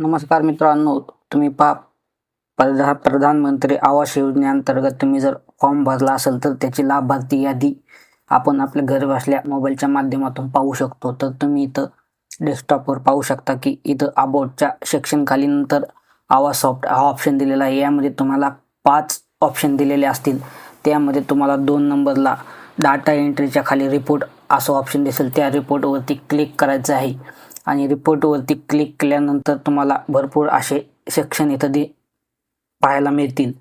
नमस्कार मित्रांनो तुम्ही पा प्रधा प्रधानमंत्री आवास योजनेअंतर्गत तुम्ही जर फॉर्म भरला असेल तर त्याची लाभार्थी यादी आपण आपल्या घर बसल्या मोबाईलच्या माध्यमातून पाहू शकतो. तर तुम्ही इथं डेस्कटॉपवर पाहू शकता की इथं अबाउटच्या सेक्शन नंतर आवास सॉफ्ट हा ऑप्शन दिलेला आहे. यामध्ये तुम्हाला पाच ऑप्शन दिलेले असतील. त्यामध्ये तुम्हाला दोन नंबरला डाटा एंट्रीच्या खाली रिपोर्ट असं ऑप्शन दिसेल. त्या रिपोर्टवरती क्लिक करायचं आहे. आणि रिपोर्टवरती क्लिक केल्यानंतर तुम्हाला भरपूर असे सेक्शन इथं दे पाहायला मिळतील.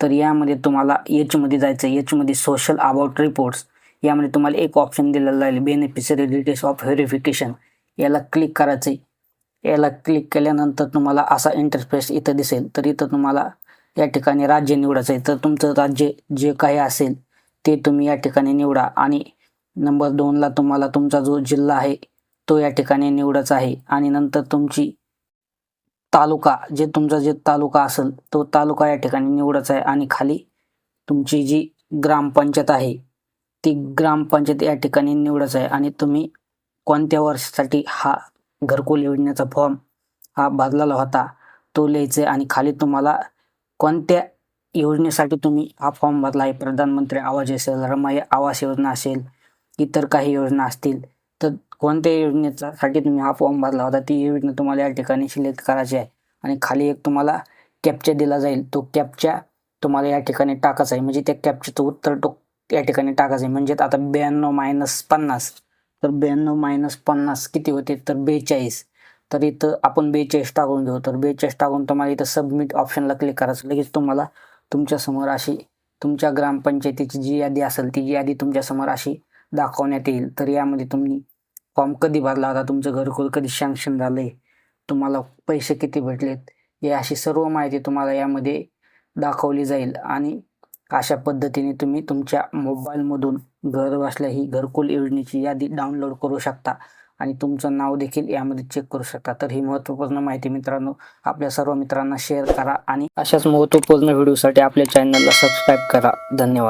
तर यामध्ये तुम्हाला एचमध्ये जायचं आहे एचमध्ये सोशल अबाउट रिपोर्ट्स यामध्ये तुम्हाला एक ऑप्शन दिलेला आहे बेनिफिशरी डिटेल्स ऑफ व्हेरिफिकेशन याला क्लिक करायचं आहे याला क्लिक केल्यानंतर तुम्हाला असा इंटरफेस इथं दिसेल. तर इथं तुम्हाला या ठिकाणी राज्य निवडायचं आहे तर तुमचं राज्य जे काही असेल ते तुम्ही या ठिकाणी निवडा. आणि नंबर दोनला तुम्हाला तुमचा जो जिल्हा आहे तो या ठिकाणी निवडच आहे. आणि नंतर तुमची तालुका जे तुमचा जे तालुका असेल तो तालुका या ठिकाणी निवडच आहे. आणि खाली तुमची जी ग्रामपंचायत आहे ती ग्रामपंचायत या ठिकाणी निवडच आहे. आणि तुम्ही कोणत्या वर्षासाठी हा घरकुल योजनेचा फॉर्म हा भरलेला होता तो लिहायचा आहे. आणि खाली तुम्हाला कोणत्या योजनेसाठी तुम्ही हा फॉर्म भरला आहे प्रधानमंत्री आवास असेल रमाई आवास योजना असेल इतर काही योजना असतील कोणत्या योजनेसाठी तुम्ही हा फॉर्म भरला होता ती योजना तुम्हाला या ठिकाणी सिलेक्ट करायची आहे. आणि खाली एक तुम्हाला कॅप्चा दिला जाईल. तो कॅप्चा तुम्हाला या ठिकाणी टाकायचा आहे. म्हणजे त्या कॅप्चाचं उत्तर तो या ठिकाणी टाकायचं आहे. म्हणजे आता ब्याण्णव मायनस पन्नास. तर ब्याण्णव मायनस पन्नास किती होते? तर बेचाळीस. तर इथं आपण बेचाळीस टाकून घेऊ. तर बेचाळीस टाकून तुम्हाला इथं सबमिट ऑप्शनला क्लिक करायचं. लगेच तुम्हाला तुमच्यासमोर अशी तुमच्या ग्रामपंचायतीची जी यादी असेल ती यादी तुमच्यासमोर अशी दाखवण्यात येईल. तर यामध्ये तुम्ही फॉर्म कधी भरला होता? तुमचं घरकुल कधी सँक्शन झालं आहे तुम्हाला पैसे किती भेटलेत? हे अशी सर्व माहिती तुम्हाला यामध्ये दाखवली जाईल. आणि अशा पद्धतीने तुम्ही तुमच्या मोबाईलमधून घर बसल्या ही घरकुल योजनेची यादी डाउनलोड करू शकता. आणि तुमचं नाव देखील यामध्ये चेक करू शकता. तर ही महत्त्वपूर्ण माहिती मित्रांनो आपल्या सर्व मित्रांना शेअर करा. आणि अशाच महत्त्वपूर्ण व्हिडिओसाठी आपल्या चॅनलला सबस्क्राईब करा. धन्यवाद.